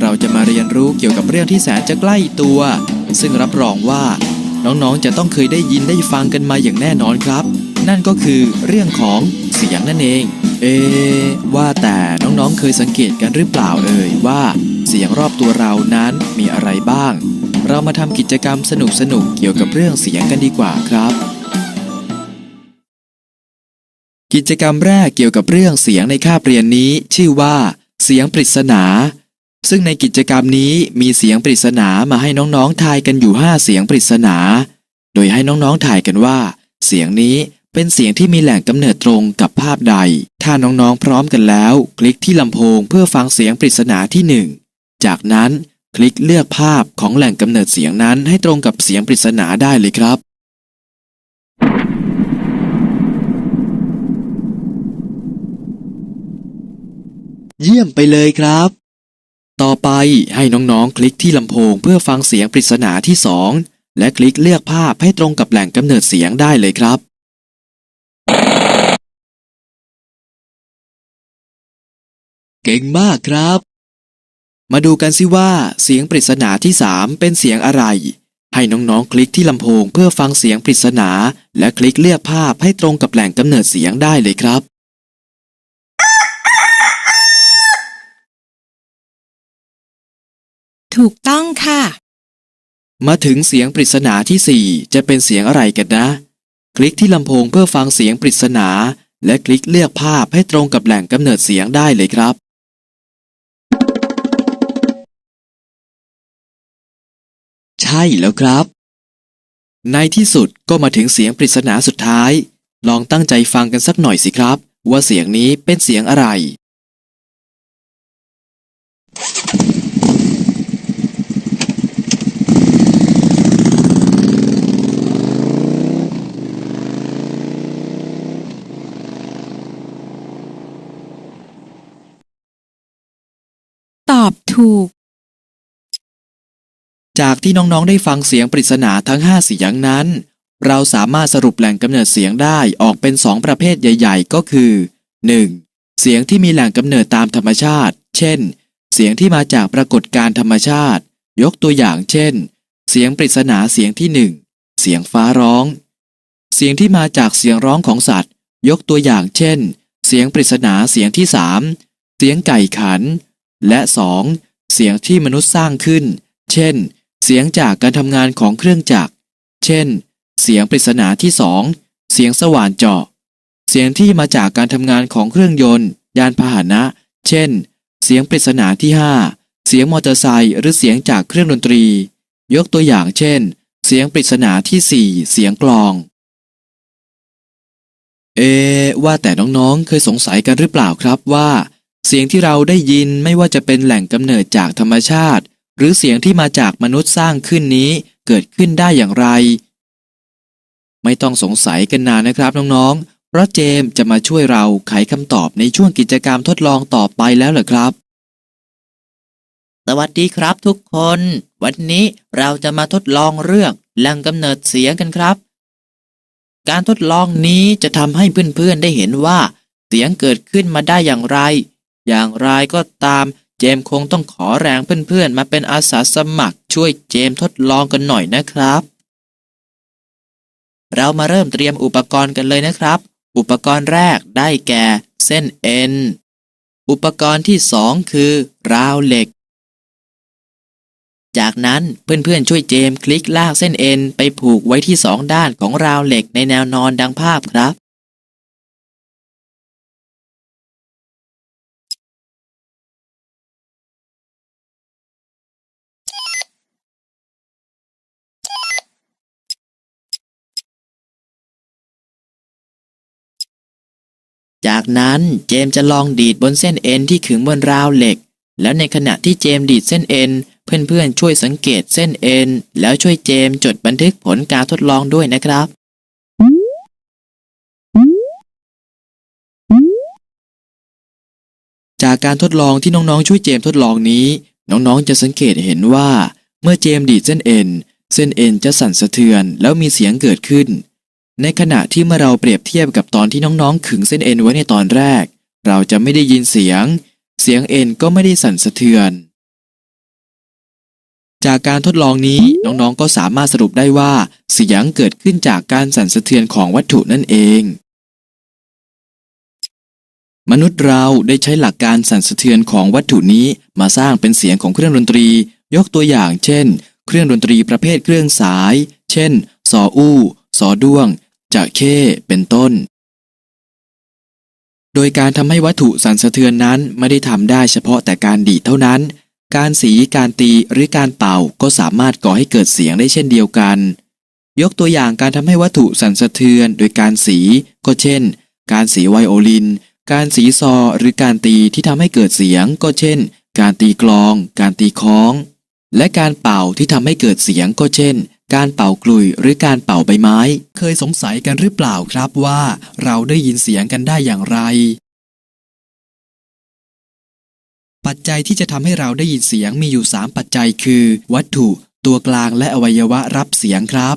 เราจะมาเรียนรู้เกี่ยวกับเรื่องที่แสนจะใกล้ตัว ซึ่งรับรองว่า น้องๆจะต้องเคยได้ยินได้ฟังกันมาอย่างแน่นอนครับ นั่นก็คือเรื่องของเสียงนั่นเอง เอ ว่าแต่น้องๆเคยสังเกตกันหรือเปล่าเอ่ยว่า เสียงรอบตัวเรานั้นมีอะไรบ้าง เรามาทำกิจกรรมสนุกๆเกี่ยวกับเรื่องเสียงกันดีกว่าครับกิจกรรมแรกเกี่ยวกับเรื่องเสียงในคาบเรียนนี้ ชื่อว่า เสียงปริศนา ซึ่งในกิจกรรมนี้มีเสียงปริศนามาให้น้องๆทายกันอยู่ 5 เสียงปริศนา โดยให้น้องๆทายกันว่า เสียงนี้เป็นเสียงที่มีแหล่งกำเนิดตรงกับภาพใด ถ้าน้องๆพร้อมกันแล้ว คลิกที่ลำโพงเพื่อฟังเสียงปริศนาที่ 1 จากนั้นคลิกเลือกภาพของแหล่งกำเนิดเสียงนั้นให้ตรงกับเสียงปริศนาได้เลยครับเยี่ยมไปเลยครับ ต่อไปให้น้องๆ คลิกที่ลำโพงเพื่อฟังเสียงปริศนาที่สองและคลิกเลือกภาพให้ตรงกับแหล่งกำเนิดเสียงได้เลยครับ เก่งมากครับ มาดูกันสิว่าเสียงปริศนาที่สามเป็นเสียงอะไร ให้น้องๆ คลิกที่ลำโพงเพื่อฟังเสียงปริศนา และคลิกเลือกภาพให้ตรงกับแหล่งกำเนิดเสียงได้เลยครับ ถูกต้องค่ะ มาถึงเสียงปริศนาที่ 4 จะเป็นเสียงอะไรกันนะ คลิกที่ลำโพงเพื่อฟังเสียงปริศนา และคลิกเลือกภาพให้ตรงกับแหล่งกำเนิดเสียงได้เลยครับใช่แล้วครับ ในที่สุดก็มาถึงเสียงปริศนาสุดท้าย ลองตั้งใจฟังกันสักหน่อยสิครับ ว่าเสียงนี้เป็นเสียงอะไร ถูก จากที่น้องๆได้ฟังเสียงปริศนาทั้ง 5 เสียงนั้น เราสามารถสรุปแหล่งกำเนิดเสียงได้ออกเป็น 2 ประเภทใหญ่ ๆ ก็คือ 1. เสียงที่มีแหล่งกำเนิดตามธรรมชาติ เช่น เสียงที่มาจากปรากฏการธรรมชาติ ยกตัวอย่างเช่น เสียงปริศนาเสียงที่ 1 เสียงฟ้าร้อง เสียงที่มาจากเสียงร้องของสัตว์ ยกตัวอย่างเช่น เสียงปริศนาเสียงที่ 3 เสียงไก่ขัน และ 2. เสียงที่มนุษย์สร้างขึ้น เช่น เสียงจากการทำงานของเครื่องจักร เช่น เสียงปริศนาที่สองเสียงสว่านเจาะ เสียงที่มาจากการทำงานของเครื่องยนต์ ยานพาหนะ เช่น เสียงปริศนาที่ห้าเสียงมอเตอร์ไซค์หรือเสียงจากเครื่องดนตรี ยกตัวอย่างเช่น เสียงปริศนาที่สี่เสียงกลอง เอะว่าแต่น้องๆ เคยสงสัยกันหรือเปล่าครับว่า เสียงที่เราได้ยินไม่ว่าจะเป็นแหล่งกำเนิดจากธรรมชาติ หรือเสียงที่มาจากมนุษย์สร้างขึ้นนี้เกิดขึ้นได้อย่างไร ไม่ต้องสงสัยกันนานนะครับน้องๆ เพราะเจมส์จะมาช่วยเราไขคำตอบในช่วงกิจกรรมทดลองต่อไปแล้วเหรอครับ สวัสดีครับทุกคน วันนี้เราจะมาทดลองเรื่องแหล่งกำเนิดเสียงกันครับ การทดลองนี้จะทำให้เพื่อนๆได้เห็นว่า เสียงเกิดขึ้นมาได้อย่างไร อย่างไรก็ตามเจมคงต้องขอแรงเพื่อนๆ มาเป็นอาสาสมัครช่วยเจมทดลองกันหน่อยนะครับ เรามาเริ่มเตรียมอุปกรณ์กันเลยนะครับ อุปกรณ์แรกได้แก่เส้นเอ็น อุปกรณ์ที่สองคือ ราวเหล็ก จากนั้นเพื่อนๆ ช่วยเจมคลิกลากเส้นเอ็นไปผูกไว้ที่สองด้านของราวเหล็กในแนวนอนดังภาพครับ จากนั้นเจมจะลองดีดบนเส้นเอ็นที่ขึงบนราวเหล็ก แล้วในขณะที่เจมดีดเส้นเอ็นเพื่อนๆช่วยสังเกตเส้นเอ็นแล้วช่วยเจมจดบันทึกผลการทดลองด้วยนะครับจากการทดลองที่น้องๆช่วยเจมทดลองนี้ น้องๆจะสังเกตเห็นว่า เมื่อเจมดีดเส้นเอ็นเส้นเอ็นจะสั่นสะเทือนแล้วมีเสียงเกิดขึ้น ในขณะที่เมื่อเราเปรียบเทียบกับตอนที่น้องๆ ขึงเส้นเอ็นไว้ในตอนแรก เราจะไม่ได้ยินเสียง เสียงเอ็นก็ไม่ได้สั่นสะเทือน จากการทดลองนี้น้องๆ ก็สามารถสรุปได้ว่า เสียงเกิดขึ้นจากการสั่นสะเทือนของวัตถุนั่นเอง มนุษย์เราได้ใช้หลักการสั่นสะเทือนของวัตถุนี้มาสร้างเป็นเสียงของเครื่องดนตรี ยกตัวอย่าง เช่น เครื่องดนตรีประเภทเครื่องสาย เช่น ซออู้ซอด้วง จะเข้เป็นต้น โดยการทำให้วัตถุสั่นสะเทือนนั้นไม่ได้ทำได้เฉพาะแต่การดีดเท่านั้น การสีการตีหรือการเป่าก็สามารถก่อให้เกิดเสียงได้เช่นเดียวกัน ยกตัวอย่างการทำให้วัตถุสั่นสะเทือนโดยการสี ก็เช่น การสีไวโอลิน การสีซอหรือการตีที่ทำให้เกิดเสียง ก็เช่น การตีกลอง การตีค้อง และการเป่าที่ทำให้เกิดเสียงก็เช่น การเป่ากลุยหรือการเป่าใบไม้ เคยสงสัยกันหรือเปล่าครับว่า เราได้ยินเสียงกันได้อย่างไร ปัจจัยที่จะทำให้เราได้ยินเสียงมีอยู่ 3 ปัจจัยคือ วัตถุ ตัวกลางและอวัยวะรับเสียงครับ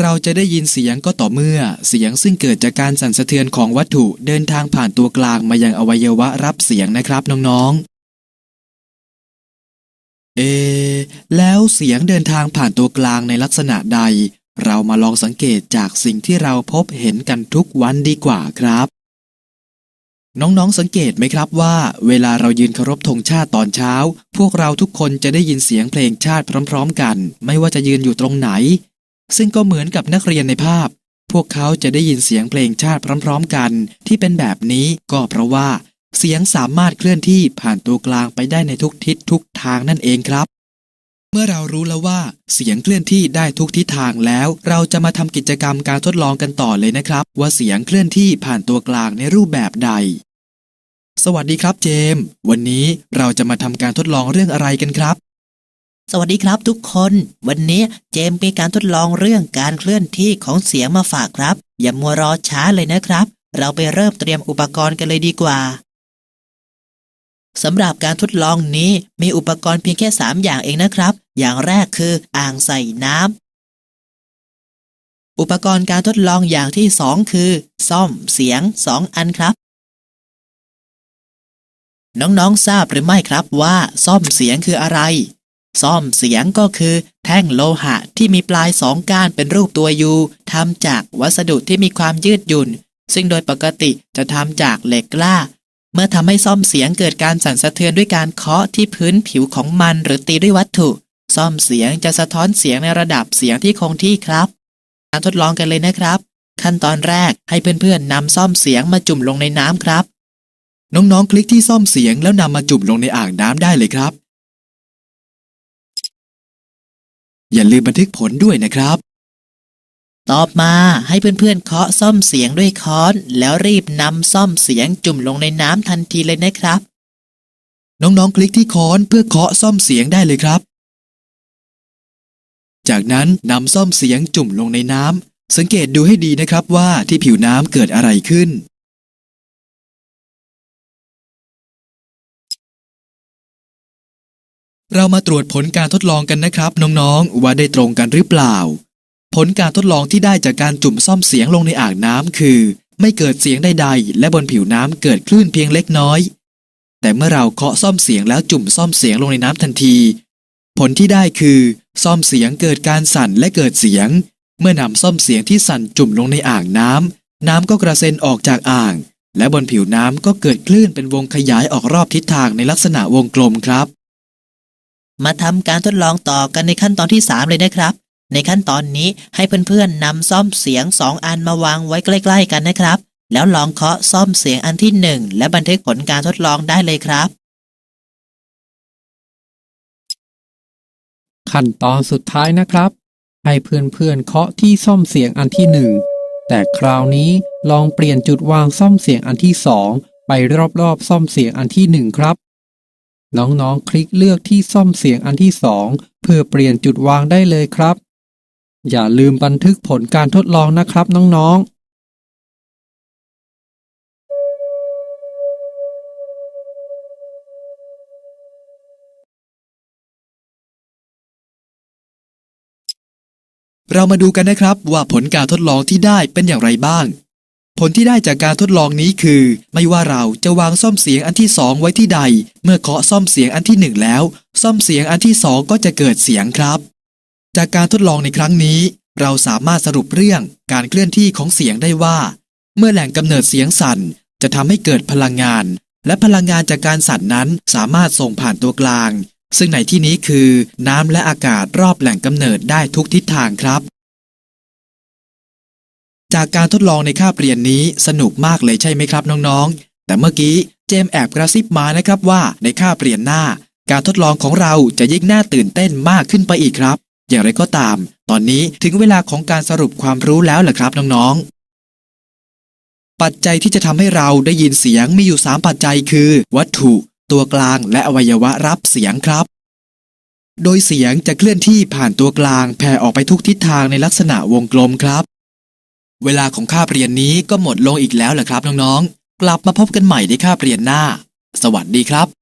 เราจะได้ยินเสียงก็ต่อเมื่อ เสียงซึ่งเกิดจากการสั่นสะเทือนของวัตถุเดินทางผ่านตัวกลางมายังอวัยวะรับเสียงนะครับน้องๆ เอ แล้วเสียงเดินทางผ่านตัวกลางในลักษณะใด เรามาลองสังเกตจากสิ่งที่เราพบเห็นกันทุกวันดีกว่าครับ น้องๆสังเกตไหมครับว่า เวลาเรายืนเคารพธงชาติตอนเช้า พวกเราทุกคนจะได้ยินเสียงเพลงชาติพร้อม ๆ กัน ไม่ว่าจะยืนอยู่ตรงไหน ซึ่งก็เหมือนกับนักเรียนในภาพ พวกเขาจะได้ยินเสียงเพลงชาติพร้อม ๆ กัน ที่เป็นแบบนี้ก็เพราะว่า เสียงสามารถเคลื่อนที่ผ่านตัวกลางไปได้ในทุกทิศทุกทางนั่นเองครับ เมื่อเรารู้แล้วว่า เสียงเคลื่อนที่ได้ทุกทิศทางแล้ว เราจะมาทำกิจกรรมการทดลองกันต่อเลยนะครับ ว่าเสียงเคลื่อนที่ผ่านตัวกลางในรูปแบบใด สวัสดีครับเจมส์วันนี้เราจะมาทำการทดลองเรื่องอะไรกันครับ สวัสดีครับทุกคน วันนี้เจมส์มีการทดลองเรื่องการเคลื่อนที่ของเสียงมาฝากครับ อย่ามัวรอช้าเลยนะครับ เราไปเริ่มเตรียมอุปกรณ์กันเลยดีกว่า สำหรับการทดลองนี้มีอุปกรณ์เพียงแค่ 3 อย่างเองนะครับ อย่างแรกคืออ่างใส่น้ำ อุปกรณ์การทดลองอย่างที่ 2 คือ ซ่อมเสียง 2 อันครับ น้องๆทราบหรือไม่ครับว่าซ่อมเสียงคืออะไร ซ่อมเสียงก็คือ แท่งโลหะที่มีปลายสองก้านเป็นรูปตัวยูทำจากวัสดุที่มีความยืดหยุ่น ซึ่งโดยปกติจะทำจากเหล็กกล้า เมื่อทำให้ซ่อมเสียงเกิดการสั่นสะเทือนด้วยการเคาะที่พื้นผิวของมันหรือตีด้วยวัตถุ ซ่อมเสียงจะสะท้อนเสียงในระดับเสียงที่คงที่ครับการทดลองกันเลยนะครับ ขั้นตอนแรกให้เพื่อนๆนำซ่อมเสียงมาจุ่มลงในน้ำครับ น้องๆ คลิกที่ซ่อมเสียงแล้วนำมาจุ่มลงในอ่างน้ำได้เลยครับ อย่าลืมบันทึกผลด้วยนะครับ ต่อมาให้เพื่อนๆเคาะซ่อมเสียงด้วยค้อน แล้วรีบนำซ่อมเสียงจุ่มลงในน้ำทันทีเลยนะครับ น้องๆคลิกที่ค้อนเพื่อเคาะซ่อมเสียงได้เลยครับ จากนั้นนำซ่อมเสียงจุ่มลงในน้ำสังเกตดูให้ดีนะครับว่าที่ผิวน้ำเกิดอะไรขึ้น เรามาตรวจผลการทดลองกันนะครับ น้องๆว่าได้ตรงกันหรือเปล่า ผลการทดลองที่ได้จากการจุ่มซ่อมเสียงลงในอ่างน้ำคือ ไม่เกิดเสียงใดๆ และบนผิวน้ำเกิดคลื่นเพียงเล็กน้อย แต่เมื่อเราเคาะซ่อมเสียงแล้วจุ่มซ่อมเสียงลงในน้ำทันที ผลที่ได้คือ ซ่อมเสียงเกิดการสั่นและเกิดเสียง เมื่อนำซ่อมเสียงที่สั่นจุ่มลงในอ่างน้ำน้ำก็กระเซ็นออกจากอ่าง และบนผิวน้ำก็เกิดคลื่นเป็นวงขยายออกรอบทิศทางในลักษณะวงกลมครับ มาทำการทดลองต่อกันในขั้นตอนที่ 3 เลยนะครับ ในขั้นตอนนี้ให้เพื่อนๆนำซ่อมเสียง 2 อันมาวางไว้ใกล้ ๆ กันนะครับ แล้วลองเคาะซ่อมเสียงอันที่ 1 และบันทึกผลการทดลองได้เลยครับ ขั้นตอนสุดท้ายนะครับ ให้เพื่อนๆเคาะที่ซ่อมเสียงอันที่หนึ่งแต่คราวนี้ลองเปลี่ยนจุดวางซ่อมเสียงอันที่สองไปรอบๆซ่อมเสียงอันที่หนึ่งครับน้องๆ คลิกเลือกที่ซ่อมเสียงอันที่สองเพื่อเปลี่ยนจุดวางได้เลยครับ อย่าลืมบันทึกผลการทดลองนะครับน้องๆเรามาดูกันนะครับว่าผลการทดลองที่ได้เป็นอย่างไรบ้าง ผลที่ได้จากการทดลองนี้คือ ไม่ว่าเราจะวางซ่อมเสียงอันที่สองไว้ที่ใด เมื่อเคาะซ่อมเสียงอันที่หนึ่งแล้ว ซ่อมเสียงอันที่สองก็จะเกิดเสียงครับ จากการทดลองในครั้งนี้ เราสามารถสรุปเรื่องการเคลื่อนที่ของเสียงได้ว่า เมื่อแหล่งกำเนิดเสียงสั่นจะทำให้เกิดพลังงาน และพลังงานจากการสั่นนั้นสามารถส่งผ่านตัวกลาง ซึ่งในที่นี้คือน้ำและอากาศรอบแหล่งกำเนิดได้ทุกทิศทางครับ จากการทดลองในคาบเรียนนี้สนุกมากเลยใช่ไหมครับน้องๆ แต่เมื่อกี้เจมแอบกระซิบมานะครับว่าในคาบเรียนหน้า การทดลองของเราจะยิ่งน่าตื่นเต้นมากขึ้นไปอีกครับ อย่างไรก็ตาม ตอนนี้ถึงเวลาของการสรุปความรู้แล้วแหละครับน้องๆ ปัจจัยที่จะทำให้เราได้ยินเสียงมีอยู่ 3 ปัจจัยคือ วัตถุ ตัวกลางและอวัยวะรับเสียงครับ โดยเสียงจะเคลื่อนที่ผ่านตัวกลางแผ่ออกไปทุกทิศทางในลักษณะวงกลมครับ เวลาของคาบเรียนนี้ก็หมดลงอีกแล้วแหละครับน้องๆ กลับมาพบกันใหม่ในคาบเรียนหน้า สวัสดีครับ